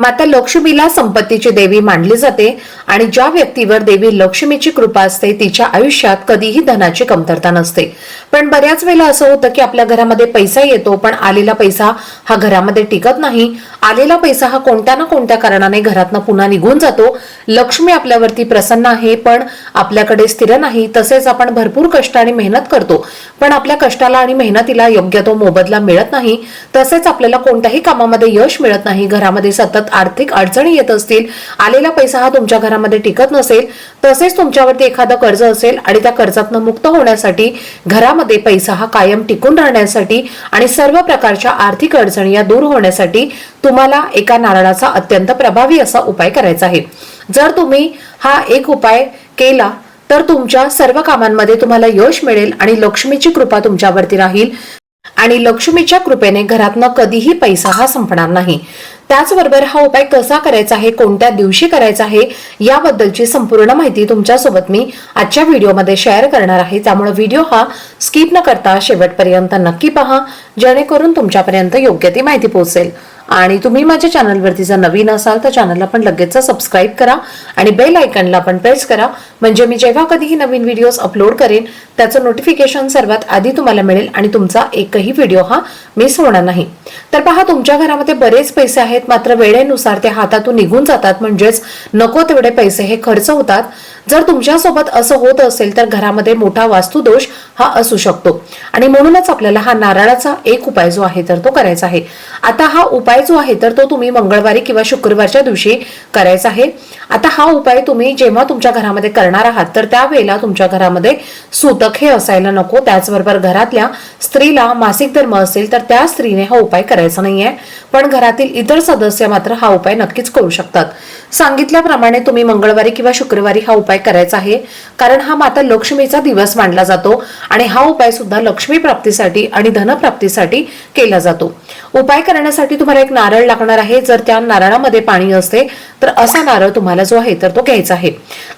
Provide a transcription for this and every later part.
माता लक्ष्मीला संपत्तीची देवी मानली जाते आणि ज्या व्यक्तीवर देवी लक्ष्मीची कृपा असते तिच्या आयुष्यात कधीही धनाची कमतरता नसते. पण बऱ्याच वेळेला असं होतं की आपल्या घरामध्ये पैसा येतो पण आलेला पैसा हा घरामध्ये टिकत नाही. आलेला पैसा हा कोणत्या ना कोणत्या कारणाने घरातनं पुन्हा निघून जातो. लक्ष्मी आपल्यावरती प्रसन्न आहे पण आपल्याकडे स्थिर नाही. तसेच आपण भरपूर कष्ट आणि मेहनत करतो पण आपल्या कष्टाला आणि मेहनतीला योग्य तो मोबदला मिळत नाही. तसेच आपल्याला कोणत्याही कामामध्ये यश मिळत नाही. घरामध्ये सतत आर्थिक अडचणी येत असतील आलेला पैसा हा तुमच्या घरामध्ये टिकत नसेल तसेच तुमच्यावरती एखादं कर्ज असेल आणि त्या कर्जातनं मुक्त होण्यासाठी घरामध्ये पैसा हा कायम टिकून राहण्यासाठी आणि सर्व प्रकारच्या आर्थिक अडचणी या दूर होण्यासाठी तुम्हाला एका नारळाचा अत्यंत प्रभावी असा उपाय करायचा आहे. जर तुम्ही हा एक उपाय केला तर तुमच्या सर्व कामांमध्ये तुम्हाला यश मिळेल आणि लक्ष्मीची कृपा तुमच्यावरती राहील. आणि लक्ष्मीच्या कृपेने घरातनं कधीही पैसा हा संपणार नाही. त्याचबरोबर हा उपाय कसा करायचा आहे कोणत्या दिवशी करायचा आहे याबद्दलची संपूर्ण माहिती तुमच्यासोबत मी आजच्या व्हिडिओमध्ये शेअर करणार आहे. त्यामुळे व्हिडिओ हा स्किप न करता शेवटपर्यंत नक्की पहा जेणेकरून तुमच्यापर्यंत योग्य ती माहिती पोहोचेल. आणि तुम्ही माझ्या चॅनलवरती जर नवीन असाल तर चॅनलला पण लगेच सबस्क्राईब करा आणि बेल आयकनला पण प्रेस करा. म्हणजे मी जेव्हा कधीही नवीन व्हिडिओज अपलोड करेन त्याचं नोटिफिकेशन सर्वात आधी तुम्हाला मिळेल आणि तुमचा एकही व्हिडिओ हा मिस होणार नाही. तर पहा तुमच्या घरामध्ये बरेच पैसे आहेत. मात्र वेळेनुसार ते हातातून निघून जातात. म्हणजेच नको तेवढे पैसे हे खर्च होतात. जर तुमच्यासोबत असं होत असेल तर घरामध्ये मोठा वास्तुदोष हा असू शकतो. आणि म्हणूनच आपल्याला हा नारळाचा एक उपाय जो आहे तर तो करायचा आहे. आता हा उपाय जो आहे तर तो तुम्ही मंगळवारी किंवा शुक्रवारच्या दिवशी करायचा आहे. आता हा उपाय तुम्ही जेव्हा तुमच्या घरामध्ये करणार आहात तर त्यावेळेला तुमच्या घरामध्ये सूतक हे असायला नको. त्याचबरोबर घरातल्या स्त्रीला मासिक धर्म असेल तर त्या स्त्रीने हा उपाय करायचा नाहीये. पण घरातील इतर सदस्य मात्र हा उपाय नक्कीच करू शकतात. सांगितल्याप्रमाणे तुम्ही मंगळवारी किंवा शुक्रवारी हा उपाय करायचा आहे. कारण हा माता लक्ष्मीचा दिवस मानला जातो आणि हा उपाय सुद्धा लक्ष्मी प्राप्तीसाठी आणि धनप्राप्तीसाठी केला जातो. उपाय करण्यासाठी तुम्हाला एक नारळ लागणार आहे. जर त्या नारळामध्ये पाणी असते तर असा नारळ तुम्हाला जो आहे तर तो घ्यायचा आहे.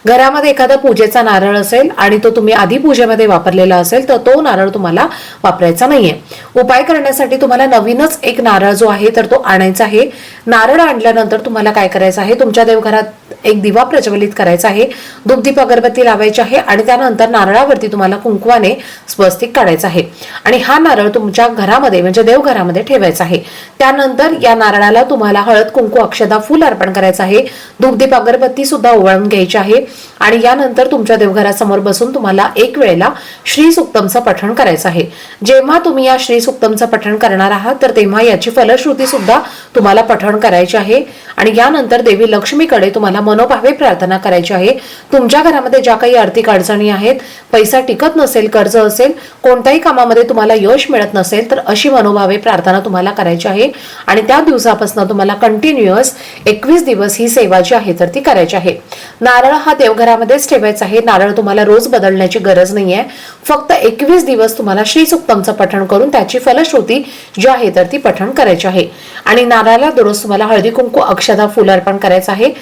घरामध्ये एखादा पूजेचा नारळ असेल आणि तो तुम्ही आधी पूजेमध्ये वापरलेला असेल तर तो नारळ तुम्हाला वापरायचा नाहीये. उपाय करण्यासाठी तुम्हाला नवीनच एक नारळ जो आहे तर तो आणायचा आहे. नारळ आणल्यानंतर तुम्हाला काय करायचं आहे? तुमच्या देवघरात एक दिवा प्रज्वलित करायचा आहे दुग्धीप अगरबत्ती लावायची आहे आणि त्यानंतर नारळावरती तुम्हाला कुंकवाने स्वस्तिक काढायचं आहे. आणि हा नारळ तुमच्या घरामध्ये म्हणजे देवघरामध्ये ठेवायचा आहे. त्यानंतर या नारळाला तुम्हाला हळद कुंकू अक्षदा फुल अर्पण करायचं आहे. दुग्धीप अगरबत्ती सुद्धा ओवाळून घ्यायची आहे. आणि यानंतर तुमच्या देवघरासमोर बसून तुम्हाला एक वेळेला श्री सुक्तमचं पठण करायचं आहे. जेव्हा तुम्ही या श्री सुक्तमचं पठण करणार आहात तर तेव्हा याची फलश्रुती सुद्धा तुम्हाला पठण करायची आहे. आणि यानंतर देवी लक्ष्मीकडे तुम्हाला मनोभावे प्रार्थना करायची आहे. तुमच्या घरामध्ये ज्या काही आर्थिक अडचणी आहेत पैसा टिकत नसेल कर्ज असेल कोणत्याही कामामध्ये तुम्हाला यश मिळत नसेल तर अशी मनोभावे प्रार्थना तुम्हाला करायची आहे. आणि त्या दिवसापासून तुम्हाला कंटिन्युअस एकवीस दिवस ही सेवा जी आहे तर ती करायची आहे. नारळ हा देवघरामध्येच ठेवायचं आहे. नारळ तुम्हाला रोज बदलण्याची गरज नाही आहे फक्त एकवीस दिवस तुम्हाला श्री सुक्तमचं पठण करून त्याची फलश्रुती जी आहे तर ती पठण करायची आहे. आणि नारळाला दररोज तुम्हाला हळदी कुंकू अक्षदा फुल अर्पण करायचं आहे.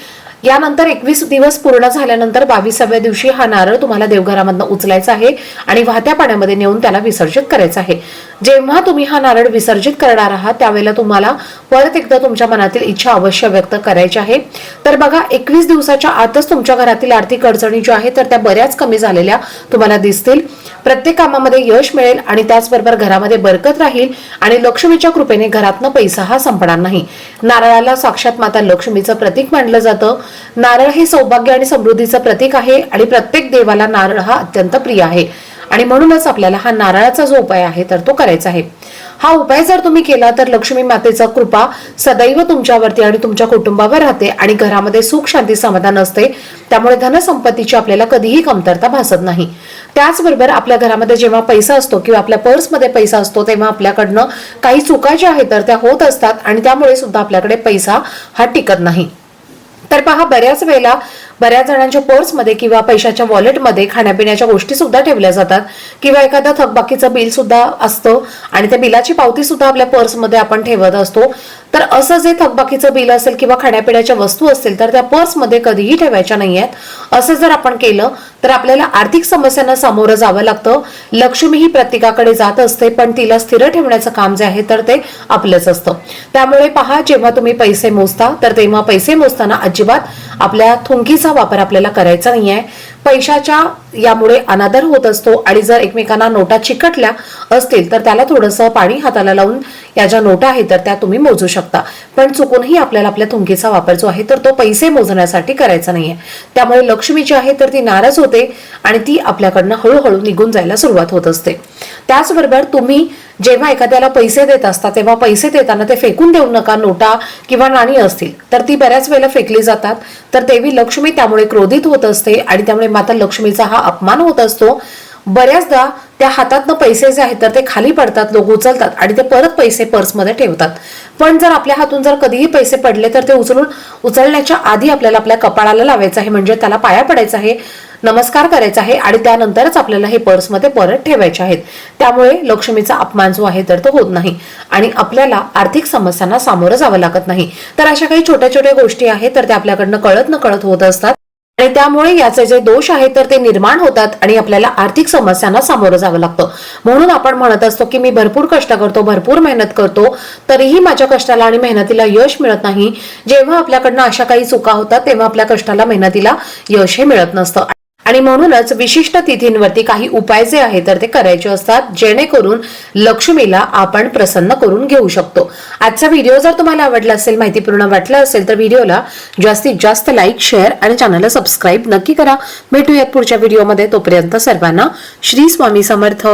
यानंतर एकवीस दिवस पूर्ण झाल्यानंतर बावीसाव्या दिवशी हा नारळ तुम्हाला देवघरामधनं उचलायचा आहे आणि वाहत्या पाण्यामध्ये नेऊन त्याला विसर्जित करायचं आहे. जेव्हा तुम्ही हा नारळ विसर्जित करणार आहात त्यावेळेला तुम्हाला परत एकदा तुमच्या मनातील इच्छा अवश्य व्यक्त करायची आहे. तर बघा एकवीस दिवसाच्या आतच तुमच्या घरातील आर्थिक अडचणी ज्या आहेत तर त्या बऱ्याच कमी झालेल्या तुम्हाला दिसतील. प्रत्येक कामामध्ये यश मिळेल आणि त्याचबरोबर घरामध्ये बरकत राहील आणि लक्ष्मीच्या कृपेने घरातनं पैसा हा संपणार नाही. नारळाला साक्षात माता लक्ष्मीचं प्रतीक मानलं जातं. नारळ हे सौभाग्य आणि समृद्धीचं प्रतीक आहे आणि प्रत्येक देवाला नारळ हा अत्यंत प्रिय आहे. आणि म्हणूनच आपल्याला हा नारळाचा जो उपाय आहे तर तो करायचा आहे. हा उपाय जर तुम्ही केला तर लक्ष्मी मातेचा कृपा सदैव तुमच्यावरती आणि तुमच्या कुटुंबावर राहते आणि घरामध्ये सुख शांती समाधान असते. त्यामुळे धनसंपत्तीची आपल्याला कधीही कमतरता भासत नाही. त्याचबरोबर आपल्या घरामध्ये जेव्हा पैसा असतो किंवा आपल्या पर्समध्ये पैसा असतो तेव्हा आपल्याकडनं काही चुका ज्या आहेत तर त्या होत असतात आणि त्यामुळे सुद्धा आपल्याकडे पैसा हा टिकत नाही. तर पहा बऱ्याच वेळेला बऱ्याच जणांच्या पर्समध्ये किंवा पैशाच्या वॉलेटमध्ये खाण्यापिण्याच्या गोष्टी सुद्धा ठेवल्या जातात. किंवा एखादा थकबाकीचं बिल सुद्धा असतं आणि त्या बिलाची पावती सुद्धा आपल्या पर्समध्ये आपण ठेवत असतो. तर असं जे थकबाकीचं बिल असेल किंवा खाण्यापिण्याच्या वस्तू असतील तर त्या पर्समध्ये कधीही ठेवायच्या नाही आहेत असं जर आपण केलं तर आपल्याला आर्थिक समस्यांना सामोरं जावं लागतं. लक्ष्मी ही प्रत्येकाकडे जात असते पण तिला स्थिर ठेवण्याचं काम जे आहे तर ते आपलंच असतं. त्यामुळे पहा जेव्हा तुम्ही पैसे मोजता तर तेव्हा पैसे मोजताना अजिबात आपल्या थुंकीचा वापर आपल्याला करायचा नाही आहे पैशाच्या यामुळे अनादर होत असतो आणि जर एकमेकांना नोटा चिकटल्या असतील तर त्याला थोडंसं पाणी हाताला लावून या ज्या नोटा आहेत तर त्या तुम्ही मोजू शकता. पण चुकूनही आपल्याला आपल्या थुंकीचा वापर जो आहे तर तो पैसे मोजण्यासाठी करायचा नाहीये. त्यामुळे लक्ष्मी जी आहे तर ती नाराज होते आणि ती आपल्याकडनं हळूहळू निघून जायला सुरुवात होत असते. त्याचबरोबर तुम्ही जेव्हा एखाद्याला पैसे देत असता तेव्हा पैसे देताना ते फेकून देऊ नका नोटा किंवा नाणी असतील. तर ती बऱ्याच वेळेला फेकली जातात. तर देवी लक्ष्मी त्यामुळे क्रोधित होत असते आणि त्यामुळे माता लक्ष्मीचा हा अपमान होत असतो. बऱ्याचदा त्या हातातनं पैसे जे आहेत तर ते खाली पडतात लोक उचलतात आणि ते परत पैसे पर्समध्ये ठेवतात. पण जर आपल्या हातून जर कधीही पैसे पडले तर ते उचलून उचलण्याच्या आधी आपल्याला आपल्या कपाळाला लावायचं आहे म्हणजे त्याला पाया पडायचा आहे नमस्कार करायचा आहे आणि त्यानंतरच आपल्याला हे पर्समध्ये परत ठेवायचे आहेत. त्यामुळे लक्ष्मीचा अपमान जो आहे तर तो होत नाही आणि आपल्याला आर्थिक समस्यांना सामोरं जावं लागत नाही. तर अशा काही छोट्या छोट्या गोष्टी आहेत तर त्या आपल्याकडनं कळत न कळत होत असतात. आणि त्यामुळे याचे जे दोष आहेत तर ते निर्माण होतात आणि आपल्याला आर्थिक समस्यांना सामोरं जावं लागतं. म्हणून आपण म्हणत असतो की मी भरपूर कष्ट करतो भरपूर मेहनत करतो तरीही माझ्या कष्टाला आणि मेहनतीला यश मिळत नाही. जेव्हा आपल्याकडनं अशा काही चुका होतात तेव्हा आपल्या कष्टाला मेहनतीला यश हे मिळत नसतं. आणि म्हणूनच विशिष्ट तिथींवरती काही उपाय जे आहे तर ते करायचे असतात जेणेकरून लक्ष्मीला आपण प्रसन्न करून घेऊ शकतो. आजचा व्हिडिओ जर तुम्हाला आवडला असेल माहितीपूर्ण वाटला असेल तर व्हिडिओला जास्तीत जास्त लाईक शेअर आणि चॅनलला सबस्क्राईब नक्की करा. भेटूयात पुढच्या व्हिडिओमध्ये. तोपर्यंत सर्वांना श्री स्वामी समर्थ.